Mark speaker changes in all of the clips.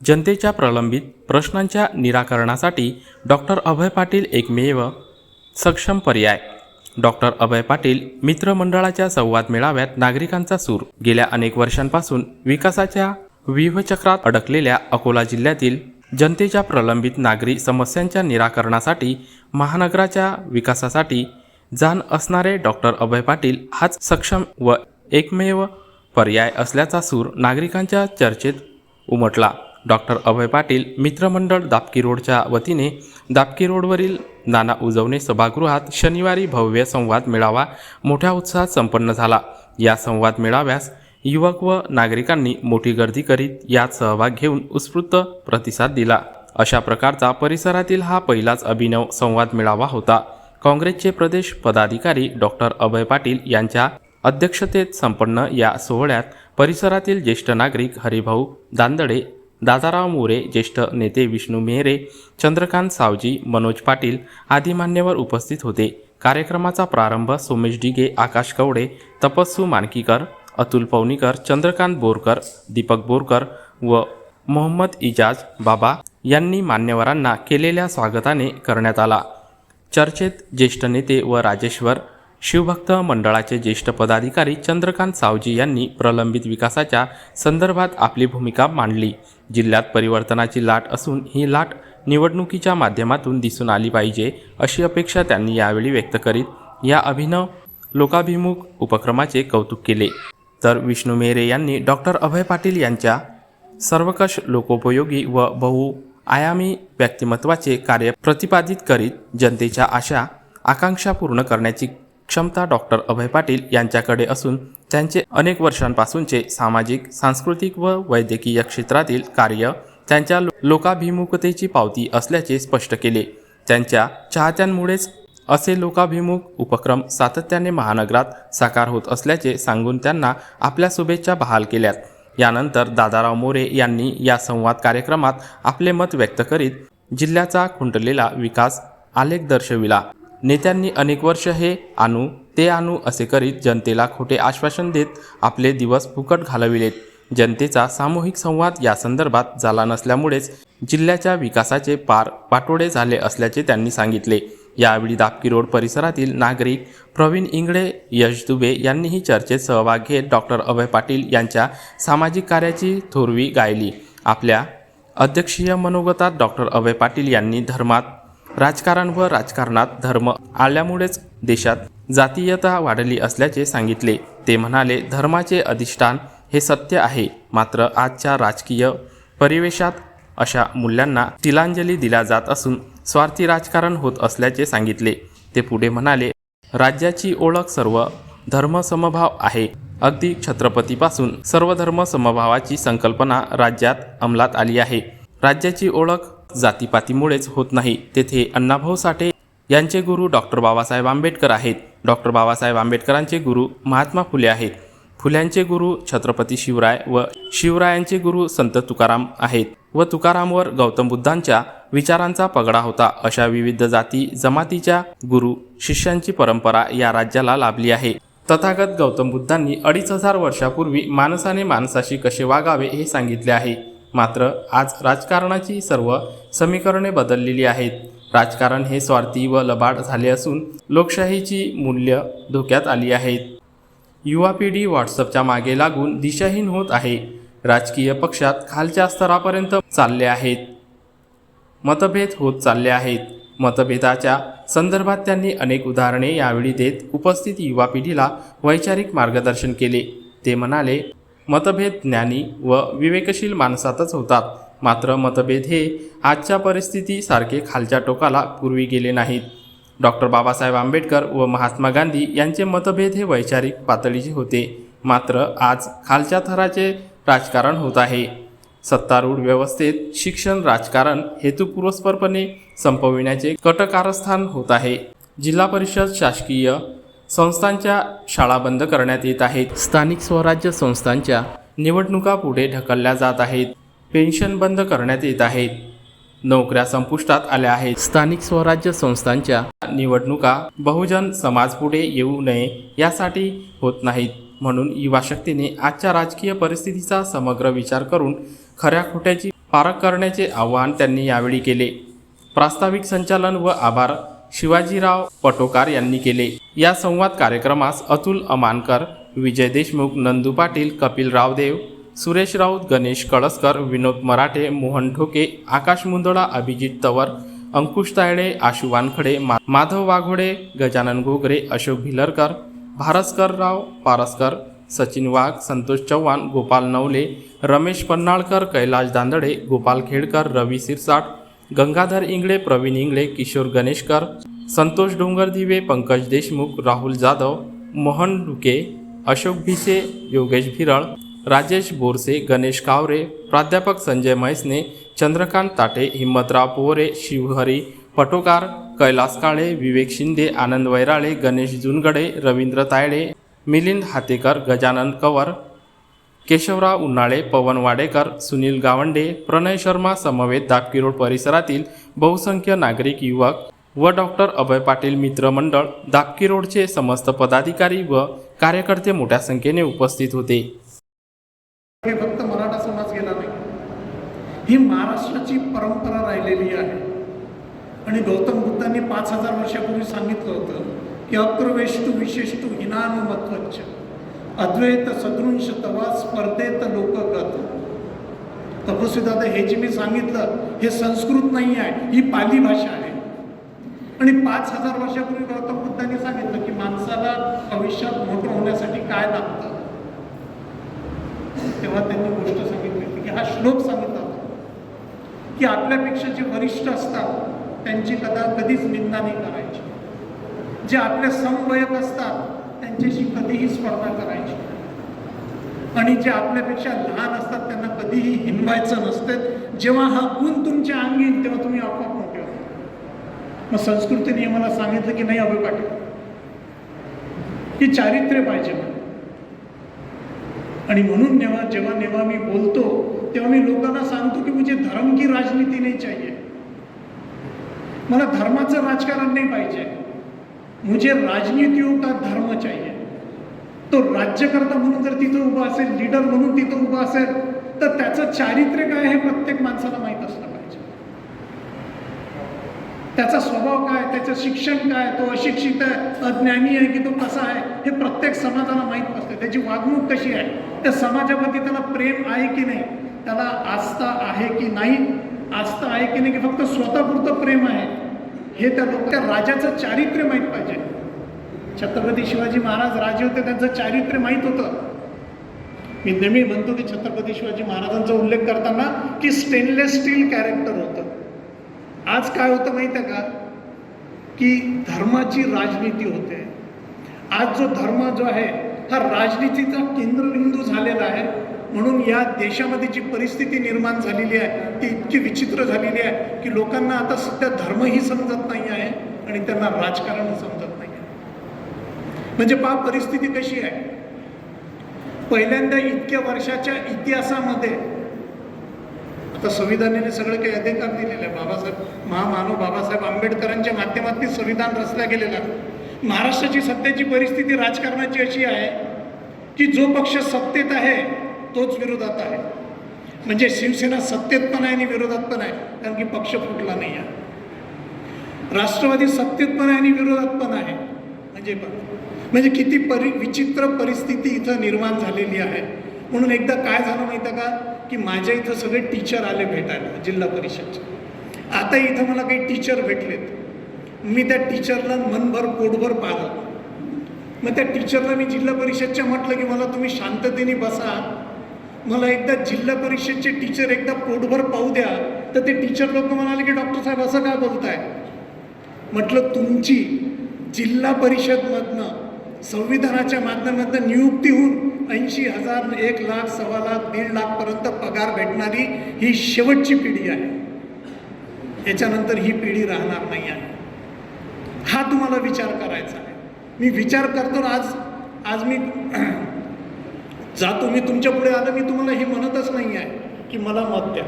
Speaker 1: जनतेच्या प्रलंबित प्रश्नांच्या निराकरणासाठी डॉक्टर अभय पाटील एकमेव सक्षम पर्याय. डॉक्टर अभय पाटील मित्रमंडळाच्या संवाद मेळाव्यात नागरिकांचा सूर. गेल्या अनेक वर्षांपासून विकासाच्या व्यूहचक्रात अडकलेल्या अकोला जिल्ह्यातील जनतेच्या प्रलंबित नागरी समस्यांच्या निराकरणासाठी महानगराच्या विकासासाठी जाण असणारे डॉक्टर अभय पाटील हाच सक्षम व एकमेव पर्याय असल्याचा सूर नागरिकांच्या चर्चेत उमटला. डॉक्टर अभय पाटील मित्रमंडळ दापकी रोडच्या वतीने दापकी रोडवरील नाना उजवणे सभागृहात शनिवारी भव्य संवाद मेळावा मोठ्या उत्साहात संपन्न झाला. या संवाद मेळाव्यास युवक व नागरिकांनी मोठी गर्दी करीत यात सहभाग घेऊन उत्स्फूर्त प्रतिसाद दिला. अशा प्रकारचा परिसरातील हा पहिलाच अभिनव संवाद मेळावा होता. काँग्रेसचे प्रदेश पदाधिकारी डॉक्टर अभय पाटील यांच्या अध्यक्षतेत संपन्न या सोहळ्यात परिसरातील ज्येष्ठ नागरिक हरिभाऊ दांदडे दादाराव मोरे ज्येष्ठ नेते विष्णू मेहरे चंद्रकांत सावजी मनोज पाटील आदी मान्यवर उपस्थित होते. कार्यक्रमाचा प्रारंभ सोमेश डिगे आकाश कवडे तपस्सू मानकीकर अतुल पवनीकर चंद्रकांत बोरकर दीपक बोरकर व मोहम्मद इजाज बाबा यांनी मान्यवरांना केलेल्या स्वागताने करण्यात आला. चर्चेत ज्येष्ठ नेते व राजेश्वर शिवभक्त मंडळाचे ज्येष्ठ पदाधिकारी चंद्रकांत सावजी यांनी प्रलंबित विकासाच्या संदर्भात आपली भूमिका मांडली. जिल्ह्यात परिवर्तनाची लाट असून ही लाट निवडणुकीच्या माध्यमातून दिसून आली पाहिजे अशी अपेक्षा त्यांनी यावेळी व्यक्त करीत या अभिनव लोकाभिमुख उपक्रमाचे कौतुक केले. तर विष्णू मेहरे यांनी डॉक्टर अभय पाटील यांच्या सर्वकष लोकोपयोगी व बहुआयामी व्यक्तिमत्वाचे कार्य प्रतिपादित करीत जनतेच्या आशा आकांक्षा पूर्ण करण्याची क्षमता डॉक्टर अभय पाटील यांच्याकडे असून त्यांचे अनेक वर्षांपासूनचे सामाजिक सांस्कृतिक व वैद्यकीय क्षेत्रातील कार्य त्यांच्या लोकाभिमुखतेची पावती असल्याचे स्पष्ट केले. त्यांच्या चाहत्यांमुळेच असे लोकाभिमुख उपक्रम सातत्याने महानगरात साकार होत असल्याचे सांगून त्यांना आपल्या शुभेच्छा बहाल केल्यात. यानंतर दादाराव मोरे यांनी या संवाद कार्यक्रमात आपले मत व्यक्त करीत जिल्ह्याचा खुंटलेला विकास आलेख दर्शविला. नेत्यांनी अनेक वर्ष हे आणू ते आणू असे करीत जनतेला खोटे आश्वासन देत आपले दिवस फुकट घालविलेत. जनतेचा सामूहिक संवाद या संदर्भात झाला नसल्यामुळेच जिल्ह्याच्या विकासाचे पार पाटोडे झाले असल्याचे त्यांनी सांगितले. यावेळी दापकी रोड परिसरातील नागरिक प्रवीण इंगळे यश दुबे यांनीही चर्चेत सहभाग घेत डॉक्टर अभय पाटील यांच्या सामाजिक कार्याची थोरवी गायली. आपल्या अध्यक्षीय मनोगतात डॉक्टर अभय पाटील यांनी धर्मात राजकारण व राजकारणात धर्म आल्यामुळेच देशात जातीयता वाढली असल्याचे सांगितले. ते म्हणाले धर्माचे अधिष्ठान हे सत्य आहे मात्र आजच्या राजकीय परिवेशात अशा मूल्यांना तिलांजली दिल्या जात असून स्वार्थी राजकारण होत असल्याचे सांगितले. ते पुढे म्हणाले राज्याची ओळख सर्व धर्मसमभाव आहे. अगदी छत्रपतीपासून सर्व धर्म समभावाची संकल्पना राज्यात अंमलात आली आहे. राज्याची ओळख जातीपातीमुळेच होत नाही. तेथे अण्णाभाऊ साठे यांचे गुरु डॉक्टर बाबासाहेब आंबेडकर आहेत. डॉक्टर बाबासाहेब आंबेडकरांचे गुरु महात्मा फुले आहेत. फुल्यांचे गुरु छत्रपती शिवराय व शिवरायांचे गुरु संत तुकाराम आहेत व तुकारामवर गौतम बुद्धांच्या विचारांचा पगडा होता. अशा विविध जाती जमातीच्या गुरु शिष्यांची परंपरा या राज्याला लाभली आहे. तथागत गौतम बुद्धांनी अडीच हजार वर्षापूर्वी माणसाने माणसाशी कसे वागावे हे सांगितले आहे. मात्र आज राजकारणाची सर्व समीकरणे बदललेली आहेत. राजकारण हे स्वार्थी व लबाड झाले असून लोकशाहीची मूल्य धोक्यात आली आहेत. युवा पिढी व्हॉट्सअपच्या मागे लागून दिशाहीन होत आहे. राजकीय पक्षात खालच्या स्तरापर्यंत चालले आहेत. मतभेद होत चालले आहेत. मतभेदाच्या संदर्भात त्यांनी अनेक उदाहरणे यावेळी देत उपस्थित युवा पिढीला वैचारिक मार्गदर्शन केले. ते म्हणाले मतभेद ज्ञानी व विवेकशील माणसातच होतात. मात्र मतभेद हे आजच्या परिस्थितीसारखे खालच्या टोकाला पूर्वी गेले नाहीत. डॉक्टर बाबासाहेब आंबेडकर व महात्मा गांधी यांचे मतभेद हे वैचारिक पातळीचे होते. मात्र आज खालच्या थराचे राजकारण होत आहे. सत्तारूढ व्यवस्थेत शिक्षण राजकारण हेतुपुरस्परपणे संपविण्याचे कटकारस्थान होत आहे. जिल्हा परिषद शासकीय संस्थांच्या शाळा बंद करण्यात येत आहेत. स्थानिक स्वराज्य संस्थांच्या निवडणुका पुढे ढकलल्या जात आहेत. पेन्शन बंद करण्यात येत आहेत. नोकऱ्या संपुष्टात आल्या आहेत. स्थानिक स्वराज्य संस्थांच्या निवडणुका बहुजन समाज पुढे येऊ नये यासाठी होत नाहीत. म्हणून युवा शक्तीने आजच्या राजकीय परिस्थितीचा समग्र विचार करून खऱ्या खोट्याची पारख करण्याचे आवाहन त्यांनी यावेळी केले. प्रास्ताविक संचालन व आभार शिवाजीराव पटोकार यांनी केले. या संवाद कार्यक्रमास अतुल अमानकर विजय देशमुख नंदू पाटील कपिल रावदेव सुरेश राऊत गणेश कळसकर विनोद मराठे मोहन ढोके आकाश मुंदडा अभिजित तवर अंकुश तायडे आशु वानखडे मा- माधव वाघोडे गजानन घोगरे अशोक भिलरकर भारस्करराव पारसकर सचिन वाघ संतोष चव्हाण गोपाल नवले रमेश पन्नाळकर कैलाश दांदडे गोपाल खेडकर रवी सिरसाट गंगाधर इंगळे प्रवीण इंगळे किशोर गणेशकर संतोष डोंगरदिवे पंकज देशमुख राहुल जाधव मोहन डुके अशोक भिसे योगेश भिरळ राजेश बोरसे गणेश कावरे प्राध्यापक संजय म्हैसने चंद्रकांत ताटे हिम्मतराव पोहरे शिवहरी पटोकार कैलास काळे विवेक शिंदे आनंद वैराळे गणेश जुनगडे रवींद्र तायडे मिलिंद हातेकर गजानन कवर केशवराव उन्हाळे पवन वाडेकर सुनील गावंडे प्रणय शर्मा समवेत दापकी रोड परिसरातील बहुसंख्य नागरिक युवक व डॉक्टर अभय पाटील मित्रमंडळ दापकी रोडचे समस्त पदाधिकारी व कार्यकर्ते मोठ्या संख्येने उपस्थित होते.
Speaker 2: हे फक्त मराठा समाज गेला नाही. ही महाराष्ट्राची परंपरा राहिलेली आहे. आणि गौतम बुद्धांनी पाच हजार वर्षापूर्वी सांगितलं होतं की अप्रवेष्टू विशेषतू हिनानुमत्वच्च अद्वैत सदृंश तवा स्पर्धेत लोक तपस्वी दादा हे जे मी सांगितलं हे संस्कृत नाही आहे ही पाली भाषा आहे. आणि पाच हजार वर्षापूर्वी गौतम बुद्धांनी सांगितलं की माणसाला भविष्यात मोठं होण्यासाठी काय लागतं? तेव्हा त्यांनी गोष्ट सांगितली होती की हा श्लोक सांगितला की आपल्यापेक्षा जे वरिष्ठ असतात त्यांची कदा कधीच निंदा नाही करायची. जे आपले समवयक असतात त्यांच्याशी कधीही स्पर्धा करायची. आणि जे आपल्यापेक्षा लहान असतात त्यांना कधीही हिनवायचं नसतं. जेव्हा हा गुण तुमच्या अंगी येईल तेव्हा तुम्ही आपोआप मोठे होता मग संस्कृतीने मला सांगितलं की नाही अभय पाटील? की चारित्र्य पाहिजे मला. आणि म्हणून जेव्हा जेव्हा जेव्हा मी बोलतो तेव्हा मी लोकांना सांगतो की मुझे धर्म की राजनीती नाही चाहिए. मला धर्माचं राजकारण नाही पाहिजे. मुझे राजनीतियों का धर्म चाहिए। तो राज्यकर्ता म्हणून जर तिथं उभा असेल लीडर म्हणून तिथं उभा असेल तर त्याचं चारित्र्य काय हे प्रत्येक माणसाला माहीत असलं पाहिजे. त्याचा स्वभाव काय त्याचं शिक्षण काय तो अशिक्षित आहे अज्ञानी आहे की तो कसा आहे हे प्रत्येक समाजाला माहीत असते त्याची वागणूक कशी आहे त्या समाजामध्ये त्याला प्रेम आहे की नाही त्याला आस्था आहे की नाही? आस्था आहे की नाही की फक्त स्वतःपुरतं प्रेम आहे? हे त्या लोक त्या राजाचं चारित्र्य माहीत पाहिजे. छत्रपती शिवाजी महाराज राजे होते त्यांचं चारित्र्य माहीत होतं. मी नेहमी म्हणतो की छत्रपती शिवाजी महाराजांचा उल्लेख करताना की स्टेनलेस स्टील कॅरेक्टर होतं. आज काय होतं माहीत आहे का? की धर्माची राजनीती होते. आज जो धर्म जो आहे हा राजनीतीचा केंद्रबिंदू झालेला आहे. म्हणून या देशामध्ये जी परिस्थिती निर्माण झालेली आहे ती इतकी विचित्र झालेली आहे की लोकांना आता सध्या धर्मही समजत नाही आहे आणि त्यांना राजकारण समजत नाही आहे. म्हणजे पहा परिस्थिती कशी आहे? पहिल्यांदा इतक्या वर्षाच्या इतिहासामध्ये आता संविधानाने सगळं काही अधिकार दिलेलं आहे. बाबासाहेब महामानव बाबासाहेब आंबेडकरांच्या माध्यमातून संविधान रचल्या गेलेलं महाराष्ट्राची सध्याची परिस्थिती राजकारणाची अशी आहे की जो पक्ष सत्तेत आहे तोच विरोधात आहे. म्हणजे शिवसेना सत्तेत पण आहे आणि विरोधात पण आहे कारण की पक्ष फुटला नाही आहे. राष्ट्रवादी सत्तेत पण आहे आणि विरोधात पण आहे. म्हणजे म्हणजे किती परि विचित्र परिस्थिती इथं निर्माण झालेली आहे. म्हणून एकदा काय झालं माहिती का? की माझ्या इथं सगळे टीचर आले भेटायला जिल्हा परिषदचे. आता इथं मला काही टीचर भेटलेत. मी त्या टीचरला मनभर पोटभर पाहिलं मग त्या टीचरला मी जिल्हा परिषदच्या म्हटलं की मला तुम्ही शांततेने बसा. मला एकदा जिल्हा परिषदचे टीचर एकदा पोटभर पाहू द्या तर ते टीचर लोक म्हणाले की डॉक्टर साहेब असं का बोलताय? म्हटलं तुमची जिल्हा परिषदमधनं संविधानाच्या माध्यमातून नियुक्ती होऊन ऐंशी हजार एक लाख सव्वा लाख दीड लाखपर्यंत पगार भेटणारी ही शेवटची पिढी आहे. याच्यानंतर ही पिढी राहणार नाही आहे. हा तुम्हाला विचार करायचा आहे. मी विचार करतो ना आज आज मी जातो मी तुमच्यापुढे आलं मी तुम्हाला हे म्हणतच नाही आहे की मला मत द्या.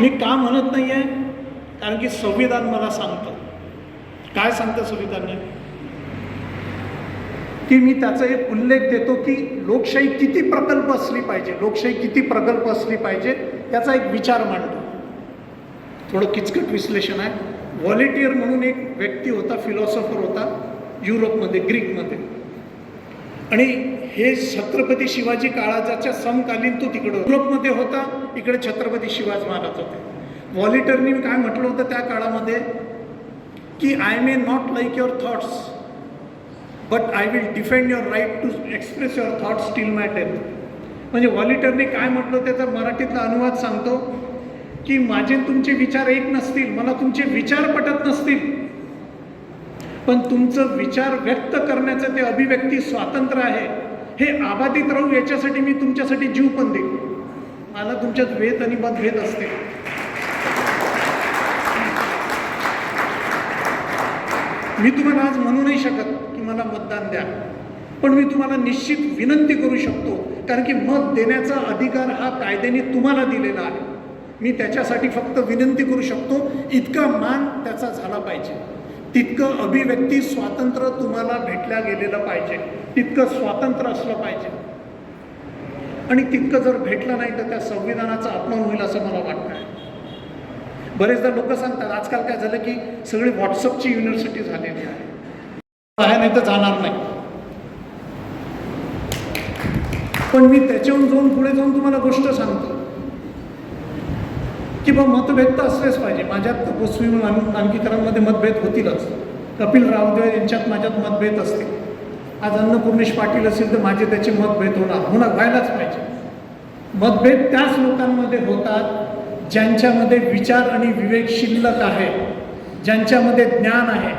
Speaker 2: मी का म्हणत नाही आहे कारण की संविधान मला सांगतं. काय सांगतं संविधानाने? की मी त्याचा एक उल्लेख देतो की लोकशाही किती प्रकल्प असली पाहिजे लोकशाही किती प्रकल्प असली पाहिजे त्याचा एक विचार मांडतो. थोडं किचकट विश्लेषण आहे. व्हॉलेटियर म्हणून एक व्यक्ती होता फिलॉसॉफर होता युरोपमध्ये ग्रीकमध्ये. आणि हे छत्रपती शिवाजी काळाच्या समकालीन तो तिकडं युरोपमध्ये होता इकडे छत्रपती शिवाजी महाराज होते. व्हॉलेटियरनी काय म्हटलं होतं त्या काळामध्ये? की I may not like your thoughts but I will defend your right to express your thoughts till my death म्हणजे व्हॉलिटरने काय म्हटलं त्याचा मराठीतला अनुवाद सांगतो की माझे तुमचे विचार एक नसतील मला तुमचे विचार पटत नसतील. पण तुमचं विचार व्यक्त करण्याचं ते अभिव्यक्ती स्वातंत्र्य आहे. हे आबादित राहू याच्यासाठी मी तुमच्यासाठी जीव पण देईन. मला तुमच्यात वेद आणि मतभेद असते मी तुम्हाला आज म्हणू नाही शकत की मला मतदान द्या. पण मी तुम्हाला निश्चित विनंती करू शकतो कारण की मत देण्याचा अधिकार हा कायद्याने तुम्हाला दिलेला आहे. मी त्याच्यासाठी फक्त विनंती करू शकतो इतका मान त्याचा झाला पाहिजे. तितकं अभिव्यक्ती स्वातंत्र्य तुम्हाला भेटल्या गेलेलं पाहिजे. तितकं स्वातंत्र्य असलं पाहिजे. आणि तितकं जर भेटलं नाही तर त्या संविधानाचा अपमान होईल असं मला वाटतं आहे बरेचदा लोक सांगतात आजकाल काय झालं की सगळी व्हॉट्सअपची युनिव्हर्सिटी झालेली आहे. बाहेर नाही तर जाणार नाही. पण मी त्याच्याहून जाऊन पुढे जाऊन तुम्हाला गोष्ट सांगतो. की बा मतभेद तर असलेच पाहिजे. माझ्यात गोस्वी नानकीकरांमध्ये मतभेद होतीलच. कपिल रावदेव यांच्यात माझ्यात मतभेद असतील. आज अन्नपूर्णेश पाटील असेल तर माझे त्याचे मतभेद होणार. होणार व्हायलाच पाहिजे. मतभेद त्याच लोकांमध्ये होतात ज्यांच्यामध्ये विचार आणि विवेक शिल्लक आहे ज्यांच्यामध्ये ज्ञान आहे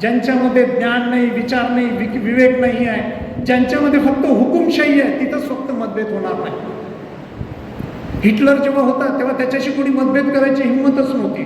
Speaker 2: ज्यांच्यामध्ये ज्ञान नाही विचार नाही वि विवेक नाही आहे ज्यांच्यामध्ये फक्त हुकुमशाही आहे तिथंच फक्त मतभेद होणार नाही. हिटलर जेव्हा होता तेव्हा त्याच्याशी कोणी मतभेद करायची हिंमतच नव्हती.